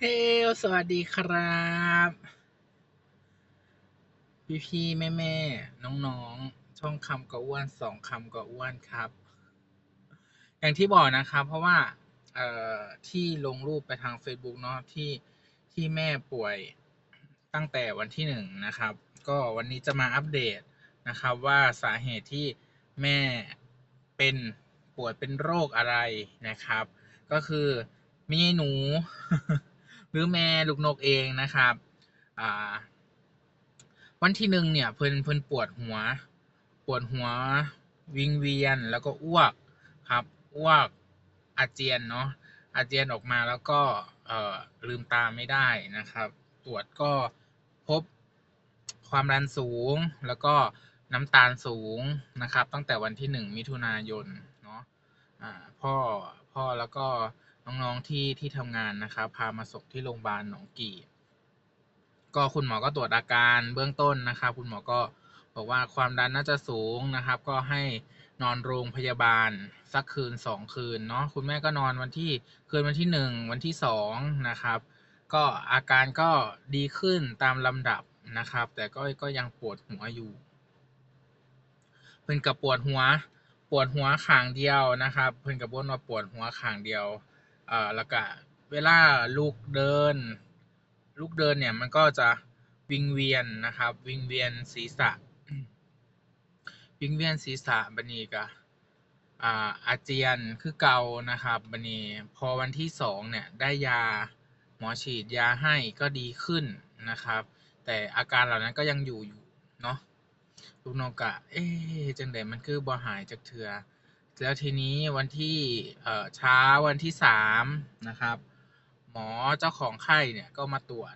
เฮลสวัสดีครับ พี่พี่แม่แม่น้องน้องๆ ช่องคำก็อ้วนสองคำก็อ้วนครับ อย่างที่บอกนะครับ เพราะว่า เอ่อ ที่ลงรูปไปทาง Facebook เนาะที่ที่แม่ป่วยตั้งแต่วันที่หนึ่งนะครับ ก็วันนี้จะมาอัปเดตนะครับว่าสาเหตุที่แม่เป็นป่วยเป็นโรคอะไรนะครับ ก็คือมีหนู หรือแม่ลูกนกเองนะครับวันที่หนึ่งเนี่ยเพิ่นเพิ่นปวดหัว ปวดหัววิงเวียนแล้วก็อ้วกครับอ้วกอาเจียนเนาะอาเจียนออกมาแล้วก็ลืมตาไม่ได้นะครับ ตรวจก็พบความดันสูงแล้วก็น้ำตาลสูงนะครับ ตั้งแต่วันที่หนึ่งมิถุนายนเนาะอ่าพ่อพ่อแล้วก็ น้องๆที่ที่ทำงานนะครับ พามาส่งที่โรงพยาบาลหนองกี่ก็คุณหมอก็ตรวจอาการเบื้องต้นนะครับ คุณหมอก็บอกว่าความดันน่าจะสูงนะครับ ก็ให้นอนโรงพยาบาลสักคืนสองคืนเนาะคุณแม่ก็นอนวันที่คืนวันที่หนึ่งวันที่สองนะครับ ก็อาการก็ดีขึ้นตามลำดับนะครับ แต่ก็ก็ยังปวดหัวอยู่ เพิ่นกับปวดหัว ปวดหัวข้างเดียวนะครับ เพิ่นกับบ่นว่าปวดหัวข้างเดียว อ่อแล้วก็เวลาลุกเดินลุกเดินเนี่ยมันก็จะวิงเวียนนะครับ วิงเวียนศีรษะ วิงเวียนศีรษะบัดนี้ก็อ่าอาเจียนคือเกานะครับบัดนี้พอวันที่สองเนี่ยได้ยาหมอฉีดยาให้ก็ดีขึ้นนะครับ แต่อาการเหล่านั้นก็ยังอยู่อยู่เนาะลูกนกอะเอ๊ะจังไดมันคือบ่หายจากเถื่อ แล้วทีนี้วันที่เช้าวันที่สามนะครับ หมอเจ้าของไข้เนี่ยก็มาตรวจ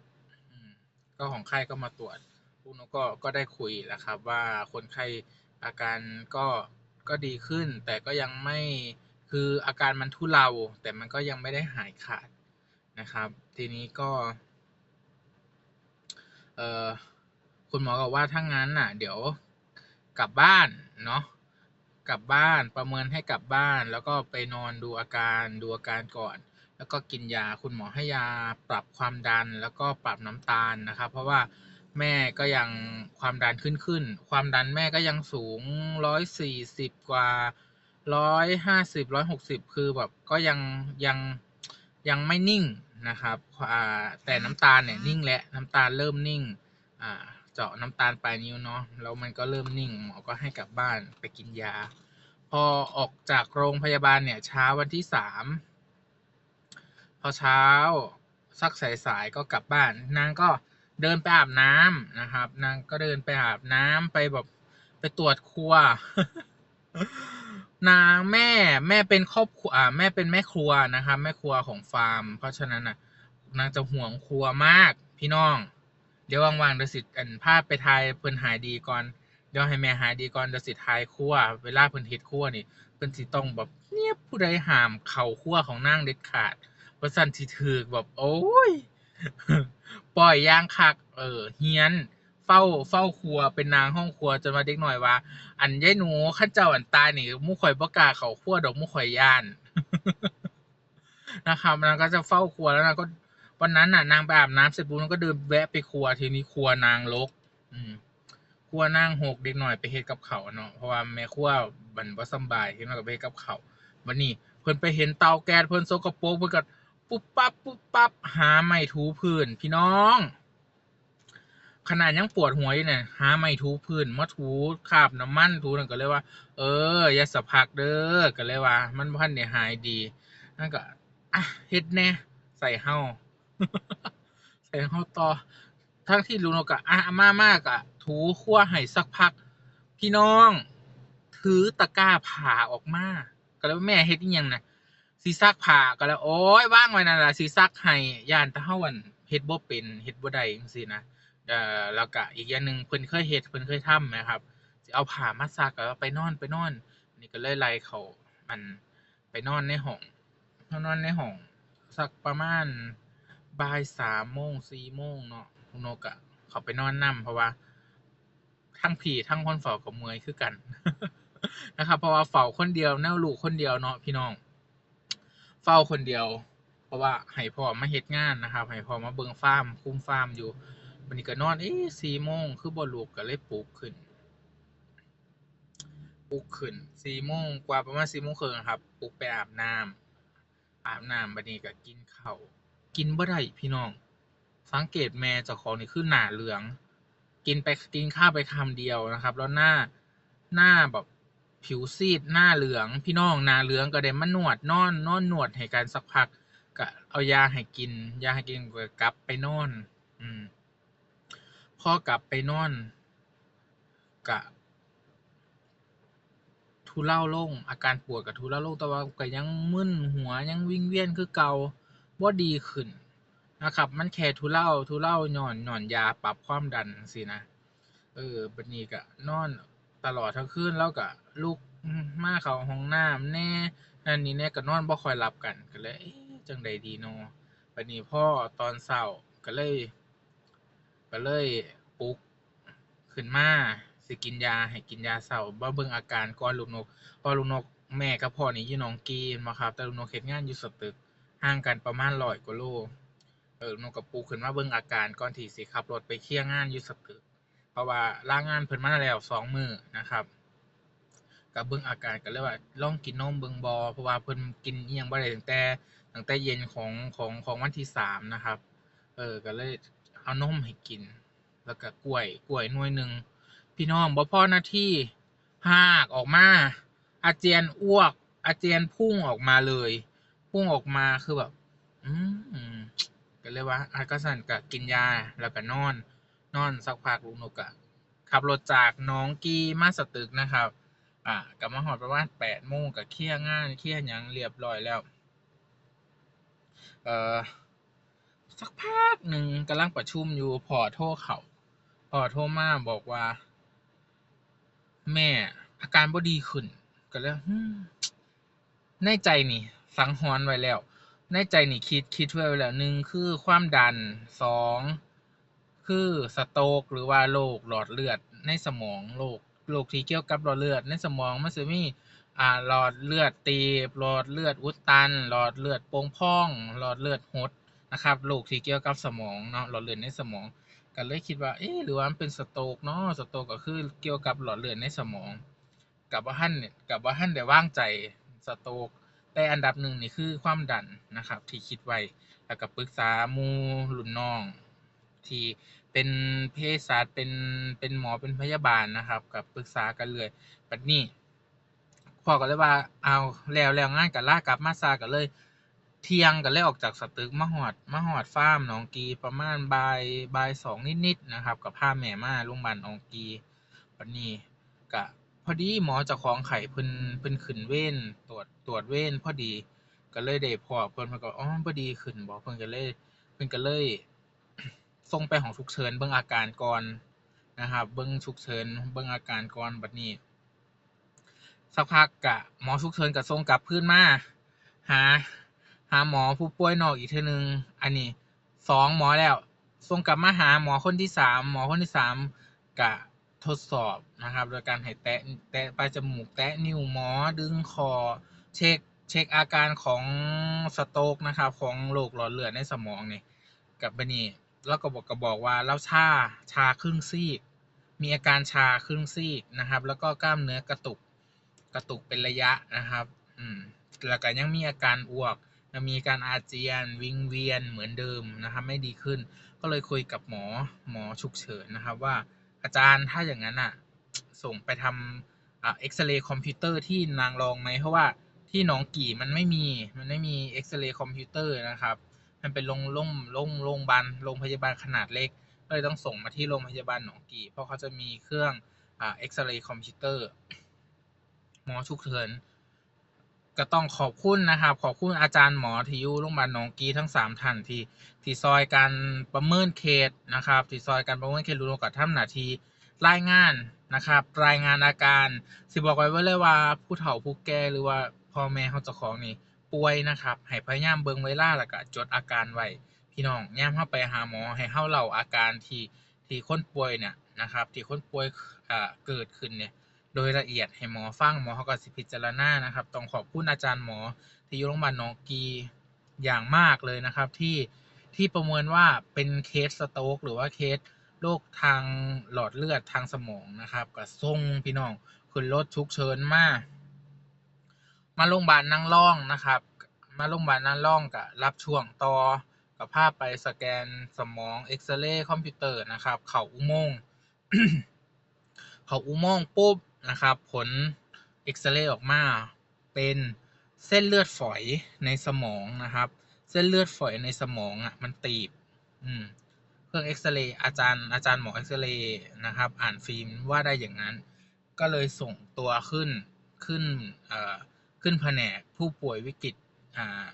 เจ้าของไข้ก็มาตรวจลูกนกก็ก็ได้คุยแหละครับ ว่าคนไข้อาการก็ก็ดีขึ้น แต่ก็ยังไม่คืออาการมันทุเลาแต่มันก็ยังไม่ได้หายขาดนะครับ ทีนี้ก็เออคุณหมอบอกว่าถ้างั้นน่ะ เดี๋ยวกลับบ้านเนาะ กลับบ้านประเมินให้กลับบ้าน แล้วก็ไปนอนดูอาการดูอาการก่อน แล้วก็กินยาคุณหมอให้ยาปรับความดันแล้วก็ปรับน้ำตาลนะครับ เพราะว่าแม่ก็ยังความดันขึ้นขึ้น ความดันแม่ก็ยังสูงร้อยสี่สิบกว่าร้อยห้าสิบร้อยหกสิบคือแบบก็ยังยังยังไม่นิ่งนะครับแต่น้ำตาลเนี่ยนิ่งแล้วน้ำตาลเริ่มนิ่งอ่า เจาะน้ำตาลปลายนิ้วเนาะแล้วมันก็เริ่มนิ่งหมอก็ให้กลับบ้านไปกินยา พอออกจากโรงพยาบาลเนี่ยเช้าวันที่สามพอเช้าสักสายๆก็กลับบ้าน นางก็เดินไปอาบน้ำนะครับ นางก็เดินไปอาบน้ำไปแบบไปตรวจครัว นางแม่แม่เป็นครอบครัวแม่เป็นแม่ครัวนะครับ แม่ครัวของฟาร์ม เพราะฉะนั้นน่ะนางจะห่วงครัวมากพี่น้อง เดี๋ยวว่างๆเดี๋ยวสิอันพาพไปทายเพิ่นหายดีก่อน เดี๋ยวให้แม่หายดีก่อนเดี๋ยวสิทายครัว เวลาเพิ่นเฮ็ดครัวนี่เพิ่นสิต้องแบบเงียบผู้ใดห้ามเข้าครัวของนางเด็ดขาดบ่ซั่นสิถูกแบบโอ้ยปล่อยย่างคัก เออเฮียนเฝ้าเฝ้าครัวเป็นนางห้องครัวจนว่าเด็กหน้อยว่า อันยายหนูคันเจ้าอันตายนี่มู่ข่อยบ่กล้าเข้าครัวดอกมู่ข่อยย้านนะครับนางก็จะเฝ้าครัวแล้วนางก็ วันนั้นน่ะนางไปอาบน้ำเสร็จปุ๊บนางก็เดินแวะไปครัวทีนี้ครัวนางรกอืมครัวนางหกเด็กหน่อยไปเฮ็ดกับเขาเนาะเพราะว่าแม่ครัวมันบ่สบายเฮ็ดมาก็ไปเฮ็ดกับเขาวันนี้เพิ่นไปเห็นเตาแก๊สเพิ่นสกปรกเพิ่นก็ปุ๊บปั๊บปุ๊บปั๊บหาไม้ถูพื้น พี่น้อง ขนาดยังปวดหัวอยู่เนี่ยหาไม้ถูพื้นมาถูคาบน้ำมันถูนั่นก็เลยว่า เออ อย่าสะพักเด้อก็เลยว่า มันบ่ทันได้หายดีนั่นก็อะเฮ็ดแน่ใส่เฮา ใส่เฮาต่อทั้งที่ลุงนกก็อะมามากอะถูคั่วให้สักพัก พี่น้อง ถือตะกร้าผ่าออกมาก็แล้วแม่เฮ็ดยังนะสิซักผ้าก็แล้วโอ๊ยว่างไว้นั่นล่ะสิซักให้ย่านตะเฮาอั่นเฮ็ดบ่เป็นเฮ็ดบ่ได้จังซี่นะเอ่อแล้วก็อีกอย่างหนึ่งเพิ่นเคยเฮ็ดเพิ่นเคยทำนะครับสิเอาผ้ามาซักก็ไปนอนไปนอน นี่ก็เลยไล่เขามันไปนอนในห้องนอนในห้องสักประมาณ บ่ายสามโมงสี่โมงเนาะลุงนกอะเขาไปนอนนำเพราะว่าทั้งพี่ทั้งคนเฝ้าก็เมื่อยคือกันนะครับเพราะว่าเฝ้าคนเดียวแนวลูกคนเดียวเนาะพี่น้อง เฝ้าคนเดียว เพราะว่าให้พ่อมาเฮ็ดงานนะครับให้พ่อมาเบิ่งฟาร์มคุมฟาร์มอยู่บัดนี้ก็นอนเอ๊ะ4โมงคือบ่ลุกก็เลยปลุกขึ้นปลุกขึ้น4โมงกว่าประมาณ4โมงครึ่งครับปลุกไปอาบน้ำอาบน้ำบัดนี้ก็กินข้าว กินบ่ได้พี่น้อง สังเกตแม่เจ้าของนี่คือหนาเหลือง กินไปกินข้าวไปคำเดียวนะครับ แล้วหน้าหน้าแบบผิวซีดหน้าเหลือง พี่น้องหน้าเหลืองก็ได้มานวดนอนนอนนวดให้กันสักพักก็เอายาให้กิน ยาให้กินก็กลับไปนอน อืมพอกลับไปนอนก็ทุเลาลงอาการปวดก็ทุเลาลงแต่ว่าก็ยังมึนหัวยังวิ่งเวียนคือเก่า บ่ดีขึ้นนะครับ มันแค่ทุเลาทุเลาหย่อนหย่อนยาปรับความดันสินะ เออบัดนี้ก็นอนตลอดทั้งคืนแล้วก็ลุกมาเขาห้องน้ำแน่นั่นนี่แน่ก็นอนบ่ค่อยหลับกันก็เลยจังใดดีเนบัดนี้พ่อตอนเช้าก็เลย ก็เลยปลุกขึ้นมาสิกินยาให้กินยาเช้าบ่เบิ่งอาการก่อนลูกนกพราะลูกนกแม่กับพ่อนี่อยู่หนองกีแม่นบ่ครับ แต่ลูกนกเฮ็ดงานอยู่สตึก ห่างกันประมาณ100กว่าโล เออลูกนกก็ปลุกขึ้นมาเบิ่งอาการก่อนที่สิขับรถไปเคลียร์งานอยู่สตึก เพราะว่าล่างงานเพิ่นมาแล้วสองมือนะครับก็เบิ่งอาการก็เลยว่าลองกินนมเบิ่งบ่เพราะว่าเพิ่นกินอิหยังบ่ได้ตั้งแต่ตั้งแต่เย็นของของของวันที่สามนะครับ เออก็เลยเอานมให้กิน แล้วก็กล้วยกล้วยหน่วยหนึ่งพี่น้องบ่พ่อหน้าที่หากออกมา อาเจียนอ้วก อาเจียนพุ่งออกมาเลย พุ่งออกมาคือแบบ อืมก็เลยว่าอาก็สั่นก็กินยาแล้วก็นอน นอนสักพักลูกนกก็ขับรถจากน้องกีมาสตึกนะครับ อ่าก็มาฮอดประมาณ8โมงก็เคลียร์งานเคลียร์หยังเรียบร้อยแล้ว เอ่อสักพักหนึ่งกำลังประชุมอยู่พอโทรเขาพอโทรมาบอกว่า แม่อาการบ่ดีขึ้นก็เลยในใจนี่ สังหรณ์ไว้แล้ว ในใจนี่คิดคิดไว้แล้วหนึ่งคือความดันสองคือสโตรกหรือว่าโรคหลอดเลือดในสมองโรคโรคที่เกี่ยวกับหลอดเลือดในสมองมันสิมีอ่าหลอดเลือดตีบหลอดเลือดอุดตัน หลอดเลือดโป่งพอง หลอดเลือดหดนะครับโรคที่เกี่ยวกับสมองเนาะหลอดเลือดในสมองก็เลยคิดว่าเอ๊ะหรือว่ามันเป็นสโตรกเนาะสโตรกก็คือเกี่ยวกับหลอดเลือดในสมองกับว่าหั่นเนี่ยกับว่าหั่นได้ว่างใจสโตรก แต่อันดับหนึ่งนี่คือความดันนะครับ ที่คิดไว้แล้วก็ปรึกษาหมู่รุ่นน้อง ที่เป็นเภสัชเป็นเป็นหมอเป็นพยาบาลนะครับก็ปรึกษากันเลยบัดนี้พ่อก็เลยว่าเอาแล้วแล้วงานก็ลากลับมาซะก็เลยเที่ยงก็เลยออกจากสตึกมาฮอดมาฮอดฟาร์มหนองกีประมาณบ่ายบ่ายสองนิดๆนะครับก็พาแม่มาโรงบาลหนองกีบัดนี้ก็ อดีหมอเจ้าของไข้เพิ่น เพิ่นขึ้นเวร ตรวจ ตรวจเวรพอดี ก็เลยได้พ้อเพิ่น เพิ่นก็ อ๋อ บ่ดีขึ้นบ่ เพิ่นก็เลย เพิ่นก็เลย ส่งไปห้องฉุกเฉินเบิ่งอาการก่อนนะครับ เบิ่งฉุกเฉิน เบิ่งอาการก่อนบัดนี้ สักพักก็หมอฉุกเฉินก็ส่งกลับคืนมา หา หาหมอผู้ป่วยนอกอีกเทื่อหนึ่งอันนี้สองหมอแล้ว ส่งกลับมาหาหมอคนที่สาม หมอคนที่สามก็ ทดสอบนะครับ โดยการให้แตะแตะปลายจมูกแตะนิ้วหมอดึงคอเช็คเช็คอาการของสโตกนะครับของโรคหลอดเลือดในสมองนี่กับบันี้แล้วก็บอกก็บอกว่าเราชาชาครึ่งซีก มีอาการชาครึ่งซีกนะครับ แล้วก็กล้ามเนื้อกระตุกกระตุกเป็นระยะนะครับอืมแล้วก็ยังมีอาการอ้วกมีการอาเจียนวิงเวียนเหมือนเดิมนะครับไม่ดีขึ้น ก็เลยคุยกับหมอหมอฉุกเฉินนะครับว่า อาจารย์ถ้าอย่างนั้นอะ ส่งไปทำอ่าเอ็กซเรย์คอมพิวเตอร์ที่นางรองไหมเพราะว่าที่หนองกี่มันไม่มีมันไม่มีเอ็กซเรย์คอมพิวเตอร์นะครับ มันเป็นโรงโรงโรงโรงพยาบาลโรงพยาบาลขนาดเล็ก ก็เลยต้องส่งมาที่โรงพยาบาลหนองกี่เพราะเขาจะมีเครื่องอ่าเอ็กซเรย์คอมพิวเตอร์หมอฉุกเฉิน ก็ต้องขอบคุณนะครับ ขอบคุณอาจารย์หมอที่อยู่โรงพยาบาลหนองกีทั้งสามท่านที่ที่ซอยการประเมินเคสนะครับที่ซอยการประเมินเคสรู้กับทำหนาทีรายงานนะครับ รายงานอาการ สิบอกไว้ไว้เลยว่าผู้เฒ่าผู้แก่หรือว่าพ่อแม่เขาเจ้าของนี่ป่วยนะครับให้พยายามเบิ่งเวลาแล้วก็จดอาการไว้พี่น้องยามเฮาไปหาหมอให้เฮาเล่าอาการที่ที่คนป่วยเนี่ยนะครับ ที่คนป่วยอ่าเกิดขึ้นเนี่ย โดยละเอียดให้หมอฟังหมอเขาก็สิพิจารณานะครับ ต้องขอบคุณอาจารย์หมอที่อยู่โรงพยาบาลหนองกีอย่างมากเลยนะครับที่ที่ประเมินว่าเป็นเคสสโตรกหรือว่าเคสโรคทางหลอดเลือดทางสมองนะครับก็ส่งพี่น้องขึ้นรถฉุกเฉินมามาโรงพยาบาลนั่งร่องนะครับ มาโรงพยาบาลนั่งร่องกับรับช่วงต่อกับภาพไปสแกนสมองเอ็กซเรย์คอมพิวเตอร์นะครับ เข่าอุโมงค์เขาอุโมงค์ปุ๊บ นะครับ ผลเอ็กซเรย์ออกมาเป็นเส้นเลือดฝอยในสมองนะครับ เส้นเลือดฝอยในสมองอะมันตีบอืมเครื่องเอ็กซเรย์อาจารย์อาจารย์หมอเอ็กซเรย์นะครับ อ่านฟิล์มว่าได้อย่างนั้น ก็เลยส่งตัวขึ้นขึ้นเอ่อขึ้นแผนกผู้ป่วยวิกฤตอ่า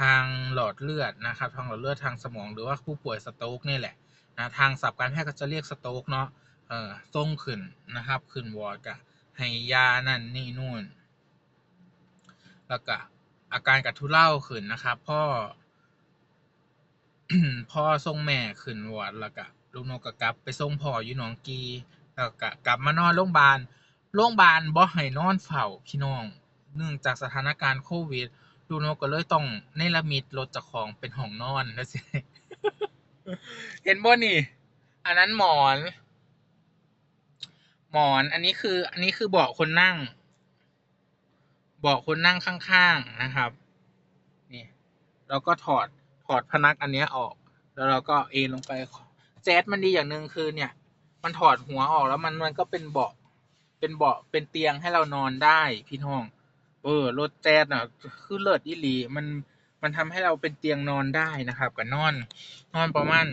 ทางหลอดเลือดนะครับ ทางหลอดเลือดทางสมองหรือว่าผู้ป่วยสโตรกนี่แหละนะทางศัพท์การแพทย์ก็จะเรียกสโตรกเนาะ เอ่อส่งขึ้นนะครับ ขึ้นวอร์ดกะให้ยานั่นนี่นู่น แล้วก็อาการกระทุเลาขึ้นนะครับพ่อพ่อส่งแม่ขึ้นวอร์ดแล้วก็ลูกนกก็กลับไปส่งพ่ออยู่หนองกีแล้วก็กลับมานอนโรงพยาบาลโรงพยาบาลบ่ให้นอนเฝ้าพี่น้อง เนื่องจากสถานการณ์โควิดลูกนกก็เลยต้องเนรมิตรถจากของเป็นห้องนอนนะสิเห็นบ่นี่ อันนั้นหมอน หมอน อันนี้คือ อันนี้คือเบาะคนนั่ง เบาะคนนั่งข้างๆนะครับ นี่เราก็ถอดถอดพนักอันนี้ออก แล้วเราก็เอนลงไป แจ๊สมันดีอย่างหนึ่งคือเนี่ย มันถอดหัวออกแล้วมันมันก็เป็นเบาะ เป็นเบาะ เป็นเตียงให้เรานอนได้พี่น้อง เออ รถแจ๊สอะ คือเลิศอีหลี มัน มันทำให้เราเป็นเตียงนอนได้นะครับ กับนอน นอนประมาณ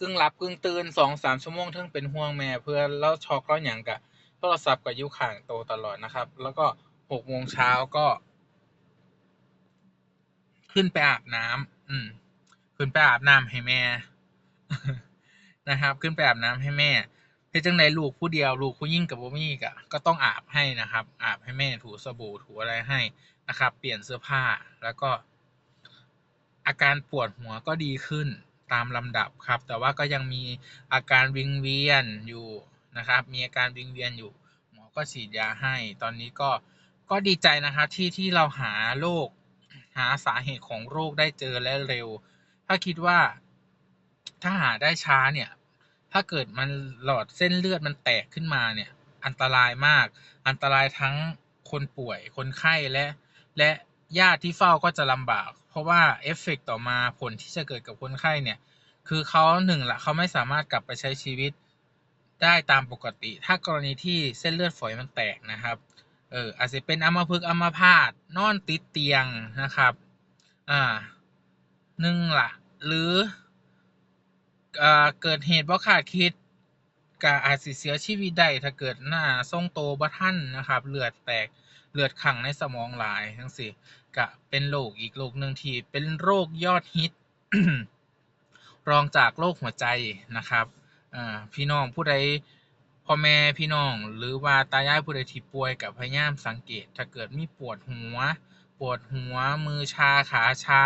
กึ่งหลับกึ่งตื่นสองสามชั่วโมงถึงเป็นห่วงแม่ เพื่อเล่าช็อกเล่าหยังกะโทรศัพท์กับยุข่างโตตลอดนะครับ แล้วก็หกโมงเช้าก็ ขึ้นไปอาบน้ำอืม ขึ้นไปอาบน้ำให้แม่ นะครับ ขึ้นไปอาบน้ำให้แม่เฮ็ดจังไดลูกผู้เดียวลูกผู้ยิ่งกับบ่มีก็ก็ต้องอาบให้นะครับ อาบให้แม่ถูสบู่ถูอะไรให้นะครับ เปลี่ยนเสื้อผ้าแล้วก็ อาการปวดหัวก็ดีขึ้น ตามลำดับครับ แต่ว่าก็ยังมีอาการวิงเวียนอยู่นะครับ มีอาการวิงเวียนอยู่ หมอก็ฉีดยาให้ ตอนนี้ก็ก็ดีใจนะครับที่ที่เราหาโรคหาสาเหตุของโรคได้เจอและเร็ว ถ้าคิดว่าถ้าหาได้ช้าเนี่ย ถ้าเกิดมันหลอดเส้นเลือดมันแตกขึ้นมาเนี่ย อันตรายมาก อันตรายทั้งคนป่วยคนไข้และ และญาติที่เฝ้าก็จะลำบาก เพราะว่าเอฟเฟกต์ต่อมาผลที่จะเกิดกับคนไข้เนี่ย คือเขาหนึ่งละเขาไม่สามารถกลับไปใช้ชีวิตได้ตามปกติ ถ้ากรณีที่เส้นเลือดฝอยมันแตกนะครับเอออาจจะเป็นอัมพฤกษ์อัมพาตนอนติดเตียงนะครับอ่าหนึ่งละหรืออ่าเกิดเหตุบ่คาดคิด ก็อาจสิเสียชีวิตได้ถ้าเกิดหน้าทรงโตบ่ทันนะครับ เลือดแตกเลือดขังในสมองหลายทั้งสี่ก็เป็นโรคอีกโรคหนึ่งที่เป็นโรคยอดฮิต รองจากโรคหัวใจนะครับพี่น้องผู้ใดพ่อแม่พี่น้องหรือว่าตายายผู้ใดที่ป่วยกับพยายามสังเกต ถ้าเกิดมีปวดหัว ปวดหัว มือชาขาชา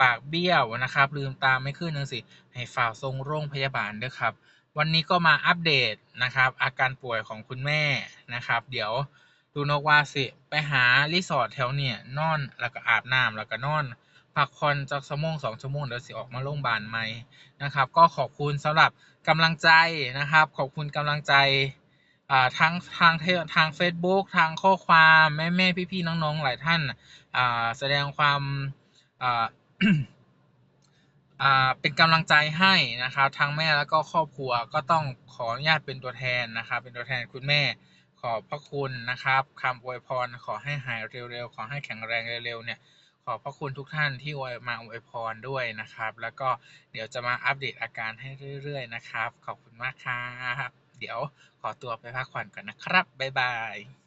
ปากเบี้ยวนะครับ ลืมตาไม่ขึ้นนึงสิให้ฝ่ากส่งโรงพยาบาลด้วยครับ วันนี้ก็มาอัปเดตนะครับ อาการป่วยของคุณแม่นะครับ เดี๋ยวดูนกว่าสิไปหารีสอร์ทแถวเนี่ยนอนแล้วก็อาบน้ำแล้วก็นอนพักผ่อนจักชั่วโมงสองชั่วโมงเดี๋ยวสิออกมาโรงพยาบาลใหม่นะครับ ก็ขอบคุณสำหรับกำลังใจนะครับ ขอบคุณกำลังใจอ่าทั้งทางทาง Facebook ทางข้อความแม่แม่พี่พี่น้องๆ หลายท่านอ่าแสดงความอ่า เป็นกำลังใจให้นะครับทั้งแม่แล้วก็ครอบครัวก็ต้องขออนุญาตเป็นตัวแทนนะครับ เป็นตัวแทนคุณแม่ขอบพระคุณนะครับคำอวยพรขอให้หายเร็วๆ ขอให้แข็งแรงเร็วๆเนี่ยขอบพระคุณทุกท่านที่อวยมาอวยพรด้วยนะครับ แล้วก็เดี๋ยวจะมาอัปเดตอาการให้เรื่อยๆนะครับ ขอบคุณมากครับ เดี๋ยวขอตัวไปพักผ่อนก่อนนะครับบ๊ายบาย